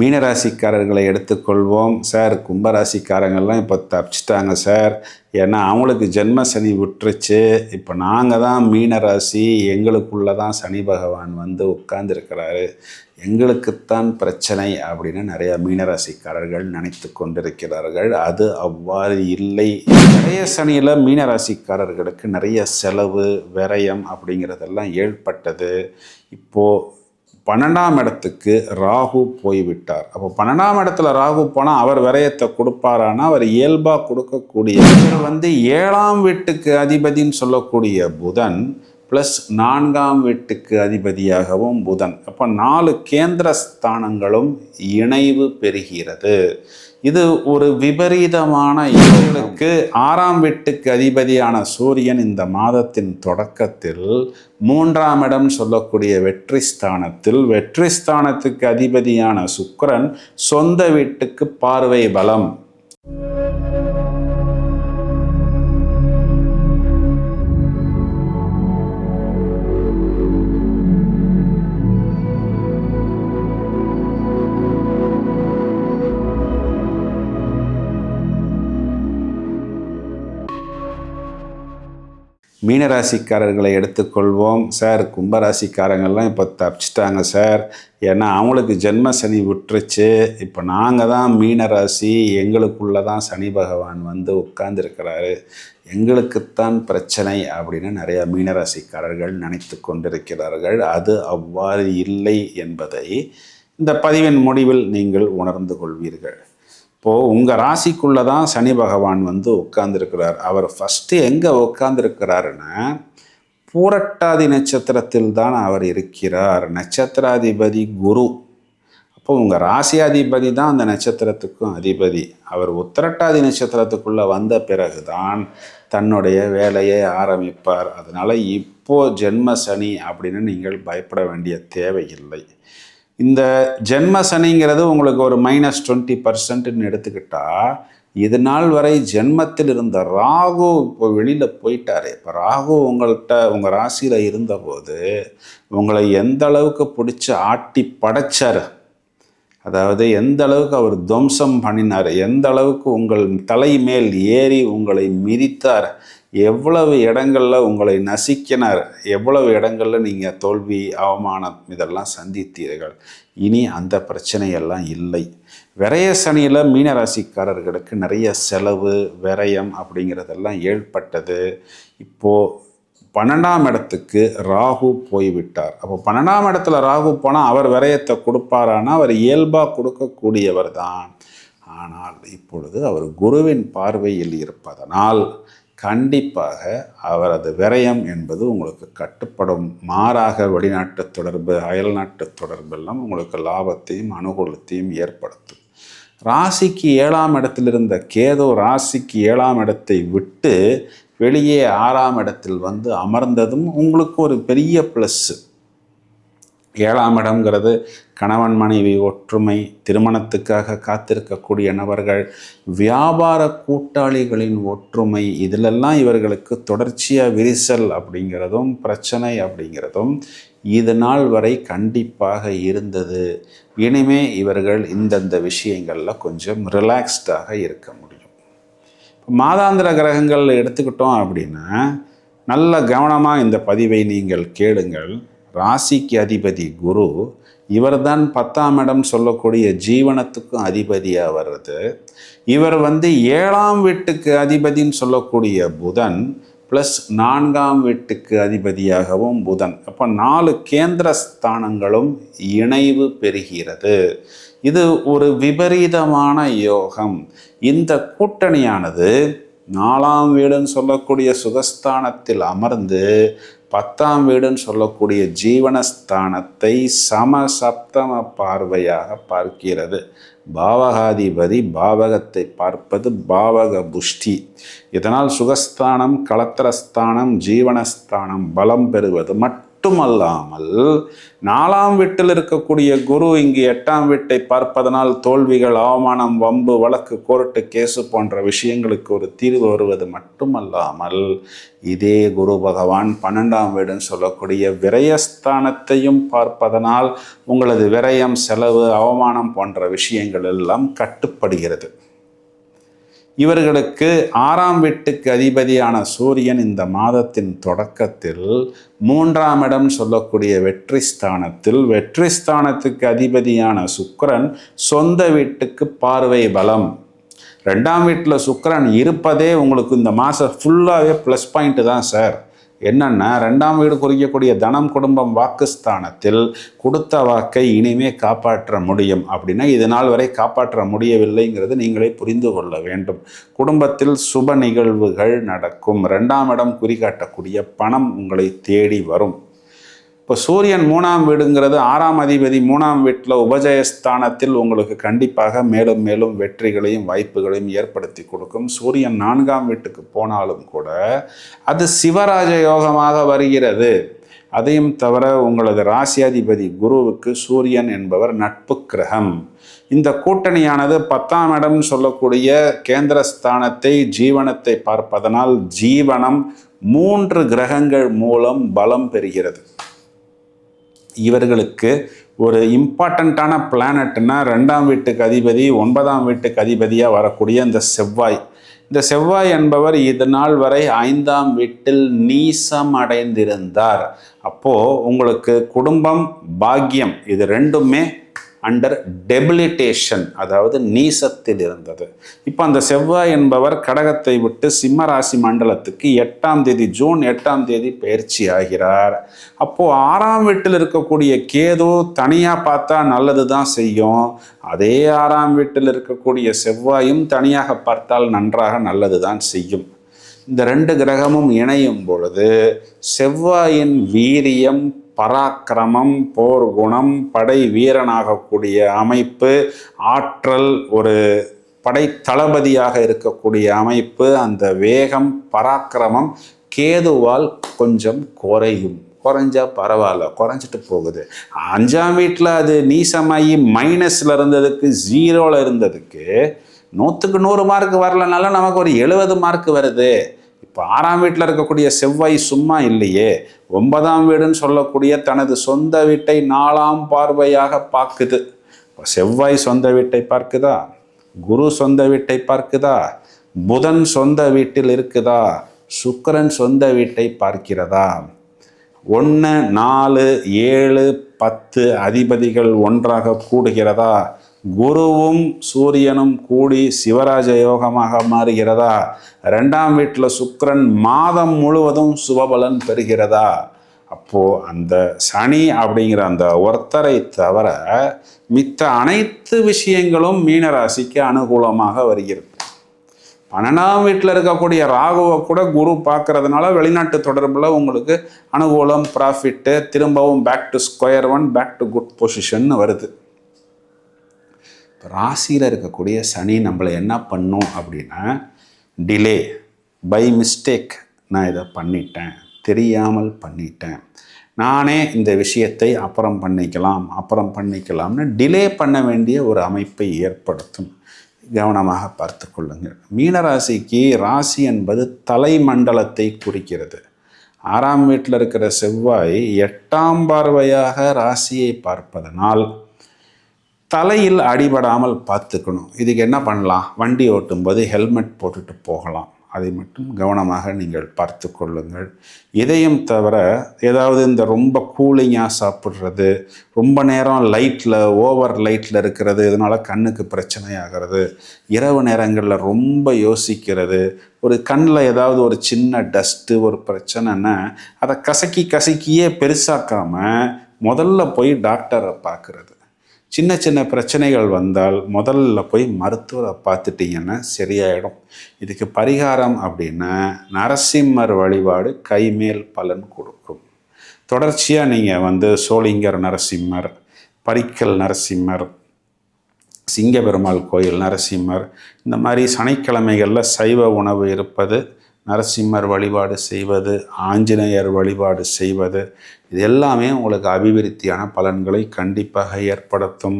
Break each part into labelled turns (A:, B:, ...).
A: மீனராசிக்காரர்களை எடுத்துக்கொள்வோம். சார் கும்பராசிக்காரங்கள்லாம் இப்போ தப்பிச்சிட்டாங்க சார். ஏன்னா அவங்களுக்கு ஜென்ம சனி விட்டுருச்சு. இப்போ நாங்கள் தான் மீனராசி. எங்களுக்குள்ளே தான் சனி பகவான் வந்து உட்கார்ந்துருக்கிறாரு. எங்களுக்குத்தான் பிரச்சனை அப்படின்னு நிறையா மீனராசிக்காரர்கள் நினைத்து கொண்டிருக்கிறார்கள். அது அவ்வாறு இல்லை. நிறைய சனியில் மீனராசிக்காரர்களுக்கு நிறைய செலவு விரயம் அப்படிங்கிறதெல்லாம் ஏற்பட்டது. இப்போது பன்னெண்டாம் இடத்துக்கு ராகு போய்விட்டார். அப்போ பன்னெண்டாம் இடத்துல ராகு போனால் அவர் விரயத்தை கொடுப்பாரானா அவர் இயல்பாக கொடுக்கக்கூடிய இவர் வந்து ஏழாம் வீட்டுக்கு அதிபதின்னு சொல்லக்கூடிய புதன் ப்ளஸ் நான்காம் வீட்டுக்கு அதிபதியாகவும் புதன். அப்போ நாலு கேந்திர ஸ்தானங்களும் இணைவு பெறுகிறது. இது ஒரு விபரீதமான இவர்களுக்கு ஆறாம் வீட்டுக்கு அதிபதியான சூரியன் இந்த மாதத்தின் தொடக்கத்தில் மூன்றாம் இடம் சொல்லக்கூடிய வெற்றி ஸ்தானத்தில் வெற்றி ஸ்தானத்துக்கு அதிபதியான சுக்கரன் சொந்த வீட்டுக்கு பார்வை பலம். மீனராசிக்காரர்களை எடுத்துக்கொள்வோம். சார் கும்பராசிக்காரங்கள்லாம் இப்போ தப்பிச்சிட்டாங்க சார். ஏன்னா அவங்களுக்கு ஜென்ம சனி விட்டுருச்சு. இப்போ நாங்கள் தான் மீனராசி. எங்களுக்குள்ளே தான் சனி பகவான் வந்து உட்கார்ந்துருக்கிறாரு. எங்களுக்குத்தான் பிரச்சனை அப்படின்னு நிறையா மீனராசிக்காரர்கள் நினைத்து கொண்டிருக்கிறார்கள். அது அவ்வாறு இல்லை என்பதை இந்த பதிவின் முடிவில் நீங்கள் உணர்ந்து கொள்வீர்கள். இப்போது உங்கள் ராசிக்குள்ளே தான் சனி பகவான் வந்து உட்கார்ந்துருக்கிறார். அவர் ஃபஸ்ட்டு எங்கே உட்கார்ந்துருக்கிறாருன்னா பூரட்டாதி நட்சத்திரத்தில் தான் அவர் இருக்கிறார். நட்சத்திராதிபதி குரு. அப்போ உங்கள் ராசியாதிபதி தான் அந்த நட்சத்திரத்துக்கும் அதிபதி. அவர் உத்திரட்டாதி நட்சத்திரத்துக்குள்ளே வந்த பிறகுதான் தன்னுடைய வேலையை ஆரம்பிப்பார். அதனால் இப்போது ஜென்ம சனி அப்படின்னு நீங்கள் பயப்பட வேண்டிய தேவையில்லை. இந்த ஜென்ம சனிங்கிறது உங்களுக்கு ஒரு மைனஸ் டுவெண்ட்டி பர்சன்ட்னு எடுத்துக்கிட்டா இது நாள் வரை ஜென்மத்தில் இருந்த ராகு இப்போ வெளியில் போயிட்டாரு. இப்போ ராகு உங்கள்கிட்ட உங்கள் ராசியில் இருந்தபோது உங்களை எந்த அளவுக்கு பிடிச்சி ஆட்டி படைச்சார்? அதாவது எந்த அளவுக்கு அவர் துவம்சம் பண்ணினார் எந்த அளவுக்கு உங்கள் தலை மேல் ஏறி உங்களை மிதித்தார் எவ்வளவு இடங்களில் உங்களை நசிக்கினார் எவ்வளவு இடங்களில் நீங்கள் தோல்வி அவமானம் இதெல்லாம் சந்தித்தீர்கள். இனி அந்த பிரச்சனையெல்லாம் இல்லை. விரய சனியில் மீனராசிக்காரர்களுக்கு நிறைய செலவு விரயம் அப்படிங்கிறதெல்லாம் ஏற்பட்டது. இப்போது பன்னெண்டாம் இடத்துக்கு ராகு போய்விட்டார். அப்போ பன்னெண்டாம் இடத்துல ராகு போனால் அவர் விரயத்தை கொடுப்பாரானா அவர் இயல்பாக கொடுக்கக்கூடியவர் தான் ஆனால் இப்பொழுது அவர் குருவின் பார்வையில் இருப்பதனால் கண்டிப்பாக அவரது விரயம் என்பது உங்களுக்கு கட்டுப்படும். மாறாக வெளிநாட்டு தொடர்பு அயல்நாட்டு தொடர்பெல்லாம் உங்களுக்கு லாபத்தையும் அனுகூலத்தையும் ஏற்படுத்தும். ராசிக்கு ஏழாம் இடத்தில் இருந்த கேது ராசிக்கு ஏழாம் இடத்தை விட்டு வெளியே ஆறாம் இடத்தில் வந்து அமர்ந்ததும் உங்களுக்கு ஒரு பெரிய ப்ளஸ்ஸு ஏழாம் இடம்ங்கிறது கணவன் மனைவி ஒற்றுமை திருமணத்துக்காக காத்திருக்கக்கூடிய நபர்கள் வியாபார கூட்டாளிகளின் ஒற்றுமை இதிலெல்லாம் இவர்களுக்கு தொடர்ச்சியாக விரிசல் அப்படிங்கிறதும் பிரச்சனை அப்படிங்கிறதும் இது நாள் வரை கண்டிப்பாக இருந்தது. இனிமே இவர்கள் இந்தந்த விஷயங்களில் கொஞ்சம் ரிலாக்ஸ்டாக இருக்க முடியும். மாதாந்திர கிரகங்கள் எடுத்துக்கிட்டோம் அப்படின்னா நல்ல கவனமாக இந்த பதிவை நீங்கள் கேளுங்கள். ராசிக்கு அதிபதி குரு இவர்தான் பத்தாம் இடம் சொல்லக்கூடிய ஜீவனத்துக்கும் அதிபதியாக வர்றது. இவர் வந்து ஏழாம் வீட்டுக்கு அதிபதின்னு சொல்லக்கூடிய புதன் ப்ளஸ் நான்காம் வீட்டுக்கு அதிபதியாகவும் புதன். அப்போ நாலு கேந்திர ஸ்தானங்களும் இணைவு பெறுகிறது. இது ஒரு விபரீதமான யோகம். இந்த கூட்டணியானது நாலாம் வீடுன்னு சொல்லக்கூடிய சுகஸ்தானத்தில் அமர்ந்து பத்தாம் வீடுன்னு சொல்லக்கூடிய ஜீவனஸ்தானத்தை சமசப்தம பார்வையாக பார்க்கிறது. பாவகாதிபதி பாவகத்தை பார்ப்பது பாவக புஷ்டி. இதனால் சுகஸ்தானம் களத்திரஸ்தானம் ஜீவனஸ்தானம் பலம் பெறுவது மட்டும் மட்டுமல்லாமல் நாலாம் வீட்டில் இருக்கக்கூடிய குரு இங்கு எட்டாம் வீட்டை பார்ப்பதனால் தோல்விகள் அவமானம் வம்பு வழக்கு கோர்ட்டு கேசு போன்ற விஷயங்களுக்கு ஒரு தீர்வு வருவது மட்டுமல்லாமல் இதே குரு பகவான் பன்னெண்டாம் வீடுன்னு சொல்லக்கூடிய விரயஸ்தானத்தையும் பார்ப்பதனால் உங்களது விரயம் செலவு அவமானம் போன்ற விஷயங்கள் எல்லாம் கட்டுப்படுகிறது. இவர்களுக்கு ஆறாம் வீட்டுக்கு அதிபதியான சூரியன் இந்த மாதத்தின் தொடக்கத்தில் மூன்றாம் இடம் சொல்லக்கூடிய வெற்றி ஸ்தானத்தில் வெற்றி ஸ்தானத்துக்கு அதிபதியான சுக்கரன் சொந்த வீட்டுக்கு பார்வை பலம். ரெண்டாம் வீட்டில் சுக்கரன் இருப்பதே உங்களுக்கு இந்த மாதம் ஃபுல்லாகவே ப்ளஸ் பாயிண்ட்டு தான் சார் என்னன்னா ரெண்டாம் வீடு குறிக்கக்கூடிய தனம் குடும்பம் வாக்குஸ்தானத்தில் கொடுத்த வாக்கை இனிமே காப்பாற்ற முடியும் அப்படின்னா இது நாள் வரை காப்பாற்ற முடியவில்லைங்கிறது நீங்களே புரிந்து கொள்ள வேண்டும். குடும்பத்தில் சுப நிகழ்வுகள் நடக்கும். ரெண்டாம் இடம் குறிகாட்டக்கூடிய பணம் உங்களை தேடி வரும். இப்போ சூரியன் மூணாம் வீடுங்கிறது ஆறாம் அதிபதி மூணாம் வீட்டில் உபஜயஸ்தானத்தில் உங்களுக்கு கண்டிப்பாக மேலும் மேலும் வெற்றிகளையும் வாய்ப்புகளையும் ஏற்படுத்தி கொடுக்கும். சூரியன் நான்காம் வீட்டுக்கு போனாலும் கூட அது சிவராஜ யோகமாக வருகிறது. அதையும் தவிர உங்களது ராசியாதிபதி குருவுக்கு சூரியன் என்பவர் நட்பு கிரகம். இந்த கூட்டணியானது பத்தாம் இடம் சொல்லக்கூடிய கேந்திரஸ்தானத்தை ஜீவனத்தை பார்ப்பதனால் ஜீவனம் மூன்று கிரகங்கள் மூலம் பலம் பெறுகிறது. இவர்களுக்கு ஒரு இம்பார்ட்டண்ட்டான பிளானட்னா ரெண்டாம் வீட்டுக்கு அதிபதி ஒன்பதாம் வீட்டுக்கு அதிபதியாக வரக்கூடிய இந்த செவ்வாய். இந்த செவ்வாய் என்பவர் இது நாள் வரை ஐந்தாம் வீட்டில் நீசம் அடைந்திருந்தார் அப்போது உங்களுக்கு குடும்பம் பாக்கியம் இது ரெண்டுமே அண்டர் டெபிலிட்டேஷன் அதாவது நீசத்தில் இருந்தது. இப்போ அந்த செவ்வாய் என்பவர் கடகத்தை விட்டு சிம்மராசி மண்டலத்துக்கு எட்டாம் தேதி ஜூன் எட்டாம் தேதி பயிற்சி ஆகிறார். அப்போது ஆறாம் வீட்டில் இருக்கக்கூடிய கேது தனியாக பார்த்தா நல்லது தான் செய்யும். அதே ஆறாம் வீட்டில் இருக்கக்கூடிய செவ்வாயும் தனியாக பார்த்தால் நன்றாக நல்லது தான் செய்யும். இந்த ரெண்டு கிரகமும் இணையும் பொழுது செவ்வாயின் வீரியம் பராக்கிரமம் போர் குணம் படை வீரனாகக்கூடிய அமைப்பு ஆற்றல் ஒரு படை தளபதியாக இருக்கக்கூடிய அமைப்பு அந்த வேகம் பராக்கிரமம் கேதுவால் கொஞ்சம் குறையும். குறைஞ்சா பரவாயில்ல குறைஞ்சிட்டு போகுது. அஞ்சாம் வீட்டில் அது நீசமாகி மைனஸில் இருந்ததுக்கு ஜீரோவில் இருந்ததுக்கு நூற்றுக்கு நூறு மார்க் வரலனால நமக்கு ஒரு எழுபது மார்க் வருது. இப்போ ஆறாம் வீட்டில் இருக்கக்கூடிய செவ்வாய் சும்மா இல்லையே. ஒன்பதாம் வீடுன்னு சொல்லக்கூடிய தனது சொந்த வீட்டை நாலாம் பார்வையாக பார்க்குது. இப்போ செவ்வாய் சொந்த வீட்டை பார்க்குதா? குரு சொந்த வீட்டை பார்க்குதா? புதன் சொந்த வீட்டில் இருக்குதா? சுக்கரன் சொந்த வீட்டை பார்க்கிறதா? ஒன்று நாலு ஏழு பத்து அதிபதிகள் ஒன்றாக கூடுகிறதா? குருவும் சூரியனும் கூடி சிவராஜ யோகமாக மாறுகிறதா? ரெண்டாம் வீட்டில் சுக்கரன் மாதம் முழுவதும் சுபபலன் பெறுகிறதா? அப்போது அந்த சனி அப்படிங்கிற அந்த ஒருத்தரை தவிர மித்த அனைத்து விஷயங்களும் மீனராசிக்கு அனுகூலமாக வருகிறது. பன்னெண்டாம் வீட்டில் இருக்கக்கூடிய ராகுவை கூட குரு பார்க்கறதுனால வெளிநாட்டு தொடர்பில் உங்களுக்கு அனுகூலம் ப்ராஃபிட்டு திரும்பவும் back to square one back to good position வருது. இப்போ ராசியில் இருக்கக்கூடிய சனி நம்மளை என்ன பண்ணும் அப்படின்னா டிலே பை மிஸ்டேக் நான் இதை பண்ணிட்டேன் தெரியாமல் பண்ணிட்டேன். நானே இந்த விஷயத்தை அப்புறம் பண்ணிக்கலாம் அப்புறம் பண்ணிக்கலாம்னு டிலே பண்ண வேண்டிய ஒரு அமைப்பை ஏற்படுத்தும். கவனமாக பார்த்து கொள்ளுங்கள். மீனராசிக்கு ராசி என்பது தலைமண்டலத்தை குறிக்கிறது. ஆறாம் வீட்டில் இருக்கிற செவ்வாய் எட்டாம் பார்வையாக ராசியை பார்ப்பதனால் தலையில் அடிபடாமல் பார்த்துக்கணும். இதுக்கு என்ன பண்ணலாம்? வண்டி ஓட்டும்போது ஹெல்மெட் போட்டுட்டு போகலாம். அதை மட்டும் கவனமாக நீங்கள் பார்த்து கொள்ளுங்கள். இதையும் தவிர ஏதாவது இந்த ரொம்ப கூலிங்காக சாப்பிட்றது ரொம்ப நேரம் லைட்டில் ஓவர் லைட்டில் இருக்கிறது இதனால் கண்ணுக்கு பிரச்சனை ஆகிறது இரவு நேரங்களில் ரொம்ப யோசிக்கிறது ஒரு கண்ணில் ஏதாவது ஒரு சின்ன டஸ்ட்டு ஒரு பிரச்சனைன்னா அதை கசக்கி கசக்கியே பெருசாக்காமல் முதல்ல போய் டாக்டரை பார்க்குறது. சின்ன சின்ன பிரச்சனைகள் வந்தால் முதல்ல போய் மருத்துவரை பார்த்துட்டிங்கன்னா சரியாயிடும். இதுக்கு பரிகாரம் அப்படின்னா நரசிம்மர் வழிபாடு கைமேல் பலன் கொடுக்கும். தொடர்ச்சியாக நீங்கள் வந்து சோளிங்கர் நரசிம்மர் பரிக்கல் நரசிம்மர் சிங்கபெருமாள் கோயில் நரசிம்மர் இந்த மாதிரி சனிக்கிழமைகளில் சைவ உணவு இருப்பது நரசிம்மர் வழிபாடு செய்வது ஆஞ்சநேயர் வழிபாடு செய்வது இது எல்லாமே உங்களுக்கு அபிவிருத்தியான பலன்களை கண்டிப்பாக ஏற்படுத்தும்.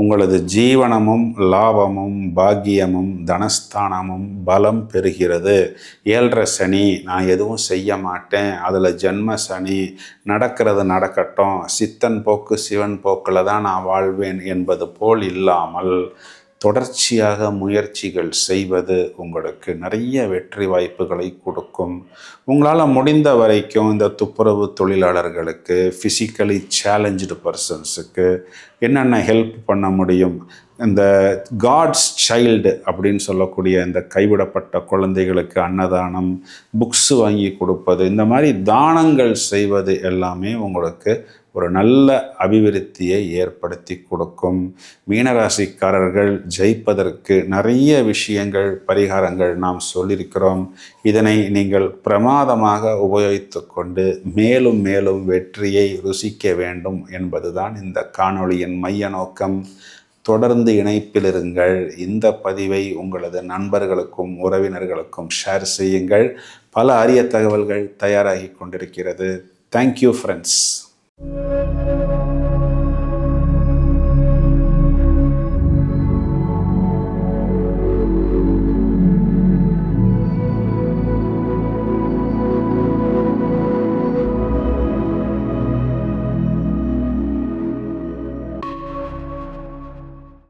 A: உங்களது ஜீவனமும் லாபமும் பாக்கியமும் தனஸ்தானமும் பலம் பெறுகிறது. ஏழரை சனி நான் எதுவும் செய்ய மாட்டேன். அதில் ஜென்ம சனி நடக்கிறது நடக்கட்டும். சித்தன் போக்கு சிவன் போக்கில் தான் நான் வாழ்வேன் என்பது போல் இல்லாமல் தொடர்ச்சியாக முயற்சிகள் செய்வது உங்களுக்கு நிறைய வெற்றி வாய்ப்புகளை கொடுக்கும். உங்களால் முடிந்த வரைக்கும் இந்த துப்புரவு தொழிலாளர்களுக்கு ஃபிசிக்கலி சேலஞ்சு பர்சன்ஸுக்கு என்னென்ன ஹெல்ப் பண்ண முடியும்? இந்த காட்ஸ் சைல்டு அப்படின்னு சொல்லக்கூடிய இந்த கைவிடப்பட்ட குழந்தைகளுக்கு அன்னதானம் புக்ஸ் வாங்கி கொடுப்பது இந்த மாதிரி தானங்கள் செய்வது எல்லாமே உங்களுக்கு ஒரு நல்ல அபிவிருத்தியை ஏற்படுத்தி கொடுக்கும். மீனராசிக்காரர்கள் ஜெயிப்பதற்கு நிறைய விஷயங்கள் பரிகாரங்கள் நாம் சொல்லியிருக்கிறோம். இதனை நீங்கள் பிரமாதமாக உபயோகித்து கொண்டு மேலும் மேலும் வெற்றியை ருசிக்க வேண்டும் என்பதுதான் இந்த காணொளியின் மைய நோக்கம். தொடர்ந்து இணைப்பில் இருங்கள் இந்த பதிவை உங்களது நண்பர்களுக்கும் உறவினர்களுக்கும் ஷேர் செய்யுங்கள். பல அரிய தகவல்கள் தயாராகி கொண்டிருக்கிறது. Thank you friends